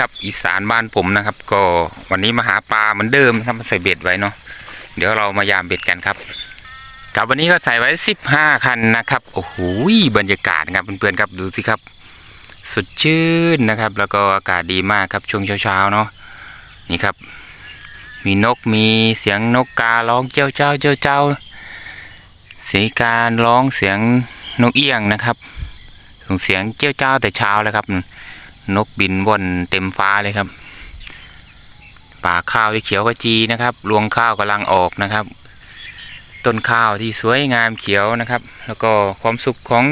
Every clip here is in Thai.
ครับ อีสานบ้านผมนะครับ ก็วันนี้มาหาปลาเหมือนเดิมครับมาใส่เบ็ดไว้เนาะเดี๋ยวเรามายามเบ็ดกันครับครับวันนี้ก็ใส่ไว้สิบห้าคันนะครับโอ้โหบรรยากาศครับเพื่อนๆครับดูสิครับสดชื่นนะครับ แล้วก็อากาศดีมากครับช่วงเช้าๆเนาะนี่ครับ มีนกมีเสียงนกการ้องเจ้าเจ้าเจ้าเจ้าเสียงการร้องเสียงนกเอี้ยงนะครับส่งเสียงเจ้าเจ้าแต่เช้าแล้วครับ นกบินว่อนเต็มฟ้าเลยครับ ป่าข้าวที่เขียวขจีนะครับ รวงข้าวกำลังออกนะครับ ต้นข้าวที่สวยงามเขียวนะครับ แล้วก็ความสุขของ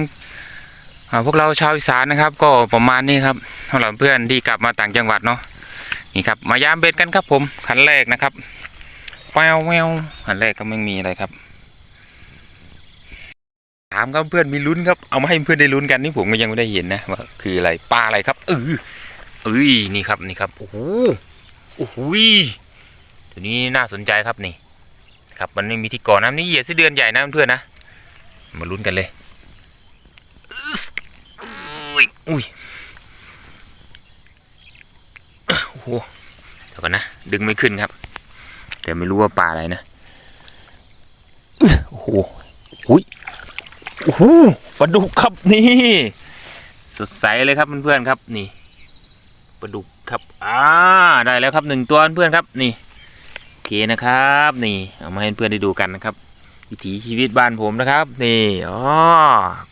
พวกเราชาวอีสานนะครับ ก็ประมาณนี้ครับสำหรับเพื่อนที่กลับมาต่างจังหวัดเนาะนี่ครับมายามเบ็ดกันครับผมขันแรกนะครับแววแววขันแรกก็ไม่มีอะไรครับ ถามครับเพื่อนมีลุ้นครับเอามาให้เพื่อนได้ลุ้นกันนี่ผมก็ยังไม่ได้เห็นนะว่าคืออะไรปลาอะไรครับเออเอ้ยนี่ครับนี่ครับโอ้โหโอ้โหตัวนี้น่าสนใจครับนี่ครับมันไม่มีที่ก่อน้ำนี่เหยียดไส้เดือนใหญ่นะเพื่อนนะมาลุ้นกันเลยอุ้ยอุ้ยโอ้โหเดี๋ยวก่อนนะดึงไม่ขึ้นครับ แต่ไม่รู้ว่าปลาอะไรนะโอ้โหอุ้ย โอ้โหปลาดุกครับนี่ สดใสเลยครับเพื่อนๆครับนี่ปลาดุกครับอ่าได้แล้วครับหนึ่งตัวเพื่อนครับนี่โอเคนะครับ นี่เอามาให้เพื่อนได้ดูกันนะครับวิถีชีวิตบ้านผมนะครับ นี่อ๋อ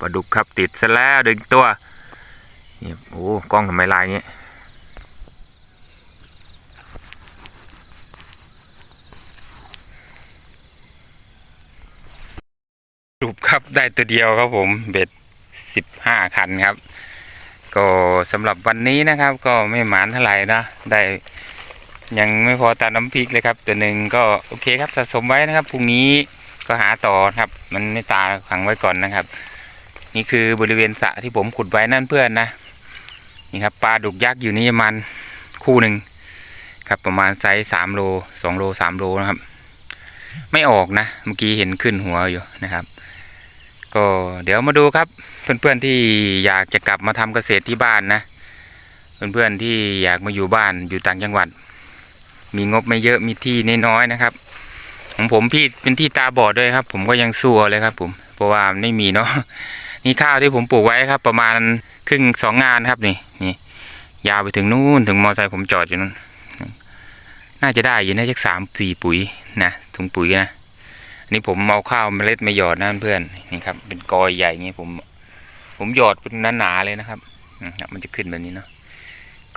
ปลาดุกครับติดซะแล้วหนึ่งตัวนี่โอ้กล้องทำไมลายเงี้ย ดุกครับได้ตัวเดียวครับผมเบ็ดสิบห้าคันครับ ก็สำหรับวันนี้นะครับ ก็ไม่หมานเท่าไหร่นะได้ยังไม่พอตาน้ำพริกเลยครับ ตัวหนึ่งก็โอเคครับสะสมไว้นะครับพรุ่งนี้ก็หาต่อครับ มันไม่ตาขังไว้ก่อนนะครับ นี่คือบริเวณสระที่ผมขุดไว้นั่นเพื่อนนะนี่ครับปลาดุกยักษ์อยู่นี่ประมาณคู่หนึ่งครับประมาณไซส์สามโลสองโลสามโลนะครับ ไม่ออกนะ เมื่อกี้เห็นขึ้นหัวอยู่นะครับ ก็เดี๋ยวมาดูครับ เพื่อนๆที่อยากจะกลับมาทำเกษตรที่บ้านนะ เพื่อนๆที่อยากมาอยู่บ้านอยู่ต่างจังหวัด มีงบไม่เยอะมีที่น้อยๆนะครับของผมพี่เป็นที่ตาบอดด้วยครับ ผมก็ยังสู้เอาเลยครับ ผมเพราะว่าไม่มีเนาะนี่ข้าวที่ผมปลูกไว้ครับ ประมาณครึ่งสองงานครับนี่นี่ยาวไปถึงนู่นถึงมอไซค์ผมจอดอยู่นู่นน่าจะได้อยู่น่าจะสามสี่ปุ๋ยนะถุงปุ๋ยนะ นี่ผมเอาข้าวเมล็ดมาหยอดนะเพื่อนนี่ครับ เป็นกอยใหญ่เงี้ยผม ผมหยอดเป็นหนาๆเลยนะครับมันจะขึ้นแบบนี้เนาะ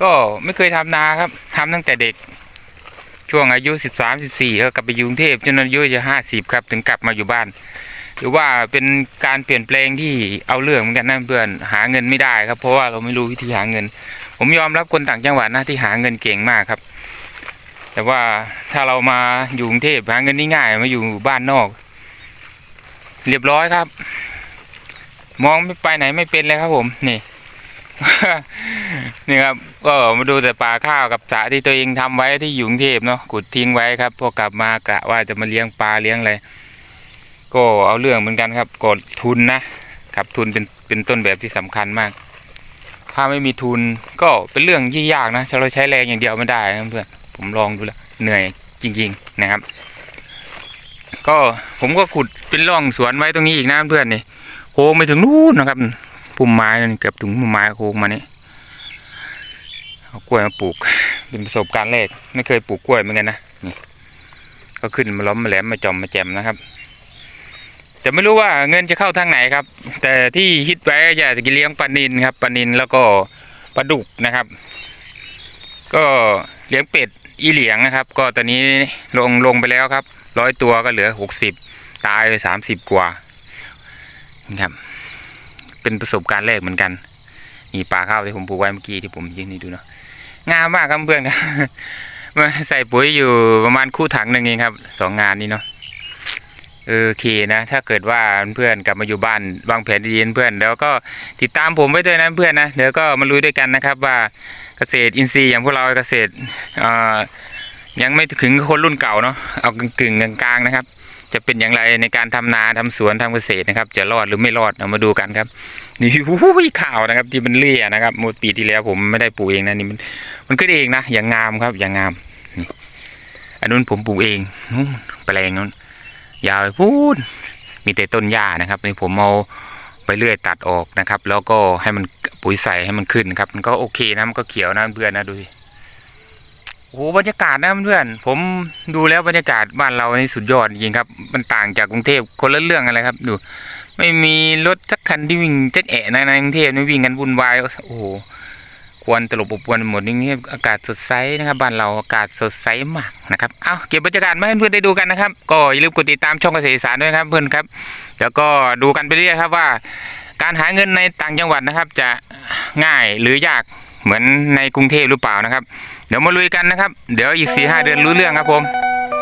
ก็ไม่เคยทำนาครับทำตั้งแต่เด็ก ช่วงอายุสิบสามสิบสี่ก็กลับไปยุงเทพจนอายุจะห้าสิบครับ ถึงกลับมาอยู่บ้านหรือว่าเป็นการเปลี่ยนแปลงที่เอาเรื่องเหมือนกันนะเพื่อนหาเงินไม่ได้ครับ เพราะว่าเราไม่รู้วิธีหาเงิน ผมยอมรับคนต่างจังหวัดนะที่หาเงินเก่งมากครับ แต่ว่าถ้าเรามาอยู่กรุงเทพหาเงินง่ายมาอยู่บ้านนอก เรียบร้อยครับ มองไม่ไปไหนไม่เป็นเลยครับผมนี่นี่ครับก็มาดูแต่ป่าข้าวกับสระที่ตัวเองทำไว้ที่อยู่กรุงเทพเนาะขุดทิ้งไว้ครับพอกลับมากะว่าจะมาเลี้ยงปลาเลี้ยงอะไรก็เอาเรื่องเหมือนกันครับกดทุนนะครับทุนเป็นเป็นต้นแบบที่สำคัญมาก ถ้าไม่มีทุนก็เป็นเรื่องที่ยากนะถ้าเราใช้แรงอย่างเดียวไม่ได้นะเพื่อน ผมลองดูแล้วเหนื่อยจริง ๆนะครับ ก็ผมก็ขุดเป็นร่องสวนไว้ตรงนี้อีกนะเพื่อนนี่โค้งไปถึงนู่นนะครับพุ่มไม้นั่นเกือบถึงพุ่มไม้โค้งมานี่เอากล้วยมาปลูก เป็นประสบการณ์แรกไม่เคยปลูกกล้วยเหมือนกันนะนี่ก็ขึ้นมาล้อมมาแหลมมาจอมมาแจมนะครับแต่ไม่รู้ว่าเงินจะเข้าทางไหนครับ แต่ที่ฮิตไว้อยากจะเลี้ยงปลานินครับปลานินแล้วก็ปลาดุกนะครับ ก็เลี้ยงเป็ด อีเหลียงนะครับ ก็ตอนนี้ลงลงไปแล้วครับร้อยตัวก็เหลือหกสิบตายไปสามสิบกว่านะครับ เป็นประสบการณ์แรกเหมือนกันนี่ปลาข้าวที่ผมปลูกไว้เมื่อกี้ที่ผมยืนให้ดูเนาะงามมากครับเพื่อนครับมาใส่ปุ๋ยอยู่ประมาณคู่ถังหนึ่งเองครับสองงานนี้เนาะ โอเคนะ ถ้าเกิดว่าเพื่อนกลับมาอยู่บ้านวางแผนดีๆเพื่อนแล้วก็ติดตามผมไว้ด้วยนะเพื่อนนะเดี๋ยวก็มาลุยด้วยกันนะครับว่าเกษตรอินทรีย์อย่างพวกเราเกษตรยังไม่ถึงคนรุ่นเก่าเนาะเอากึ่งกลางๆนะครับ จะเป็นอย่างไรในการทำนาทำสวนทำเกษตรนะครับ จะรอดหรือไม่รอดเอามาดูกันครับนี่หูข่าวนะครับที่มันเลี่ยนะครับหมดปีที่แล้วผมไม่ได้ปลูกเองนะนี่มันมันขึ้นเองนะอย่างงามครับอย่างงามนี่อันนู้นผมปลูกเองแปลงนู้น ยาวไปพูดมีแต่ต้นหญ้านะครับนี่ผมเอาไปเลื่อยตัดออกนะครับ แล้วก็ให้มันปุ๋ยใส่ให้มันขึ้นครับ มันก็โอเคนะมันก็เขียวนะเพื่อนนะดูสิโอ้โหบรรยากาศนะเพื่อน ผมดูแล้วบรรยากาศบ้านเรานี่สุดยอดจริงครับ มันต่างจากกรุงเทพคนละเรื่องอะไรครับดู ไม่มีรถสักคันที่วิ่งเจ๊แอะในในกรุงเทพนี่วิ่งกันวุ่นวายโอ้โห ควรตลบอบอวนหมดนี่เงียบอากาศสดใสนะครับบ้านเราอากาศสดใสมากนะครับเอาเก็บบรรยากาศมาให้เพื่อนได้ดูกันนะครับ ก็อย่าลืมกดติดตามช่องเกษตรอีสารด้วยครับเพื่อนครับแล้วก็ดูกันไปเรื่อยครับว่า การหาเงินในต่างจังหวัดนะครับ จะง่ายหรือยากเหมือนในกรุงเทพหรือเปล่านะครับ เดี๋ยวมาลุยกันนะครับ เดี๋ยวอีกสี่ห้าเดือนรู้เรื่องครับผม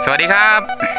สวัสดีครับ